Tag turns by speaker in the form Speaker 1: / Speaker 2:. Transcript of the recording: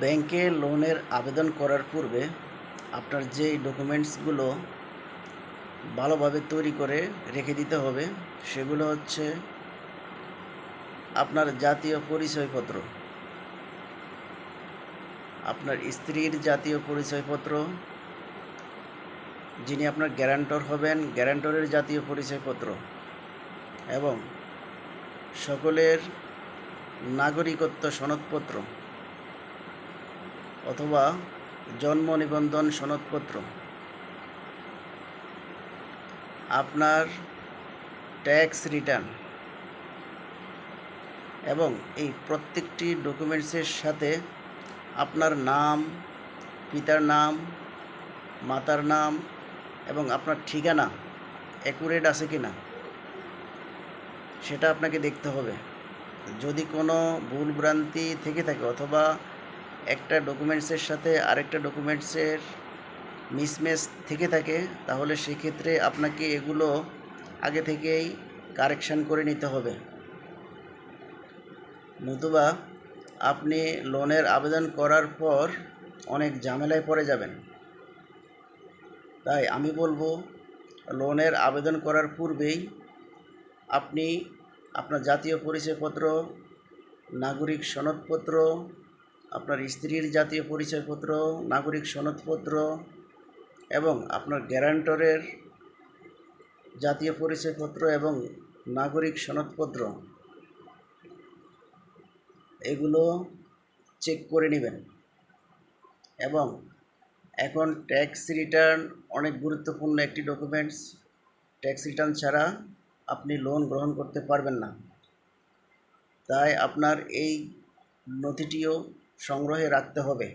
Speaker 1: ব্যাংকে লোনের আবেদন করার পূর্বে আপনার যেই ডকুমেন্টসগুলো ভালোভাবে তৈরি করে রেখে দিতে হবে, সেগুলো হচ্ছে আপনার জাতীয় পরিচয়পত্র, আপনার স্ত্রীর জাতীয় পরিচয়পত্র, যিনি আপনার গ্যারান্টর হবেন, গ্যারান্টরের জাতীয় পরিচয়পত্র এবং সকলের নাগরিকত্ব সনদপত্র। অথবা জন্ম নিবন্ধন সনদপত্র। আপনার ট্যাক্স রিটার্ন এবং এই প্রত্যেকটি ডকুমেন্টসের সাথে আপনার নাম, পিতার নাম, মাতার নাম এবং আপনার ঠিকানা অ্যাকুরেট আছে কি না সেটা আপনাকে দেখতে হবে। যদি কোনো ভুলভ্রান্তি থেকে থাকে অথবা একটা ডকুমেন্টসের সাথে আরেকটা ডকুমেন্টসের মিসম্যাচ থেকে থাকে, তাহলে সেক্ষেত্রে আপনাকে এগুলো আগে থেকেই কারেকশান করে নিতে হবে। নতুবা আপনি লোনের আবেদন করার পর অনেক ঝামেলায় পড়ে যাবেন। তাই আমি বলব, লোনের আবেদন করার পূর্বেই আপনি আপনার জাতীয় পরিচয়পত্র, নাগরিক সনদপত্র আপনার স্ত্রীর জাতীয় পরিচয়পত্র, নাগরিক সনদপত্র এবং আপনার গ্যারান্টরের জাতীয় পরিচয়পত্র এবং নাগরিক সনদপত্র, এগুলো চেক করে নেবেন। এবং এখন ট্যাক্স রিটার্ন অনেক গুরুত্বপূর্ণ একটি ডকুমেন্টস। ট্যাক্স রিটার্ন ছাড়া আপনি লোন গ্রহণ করতে পারবেন না। তাই আপনার এই নথিটিও সংগ্রহে রাখতে হবে।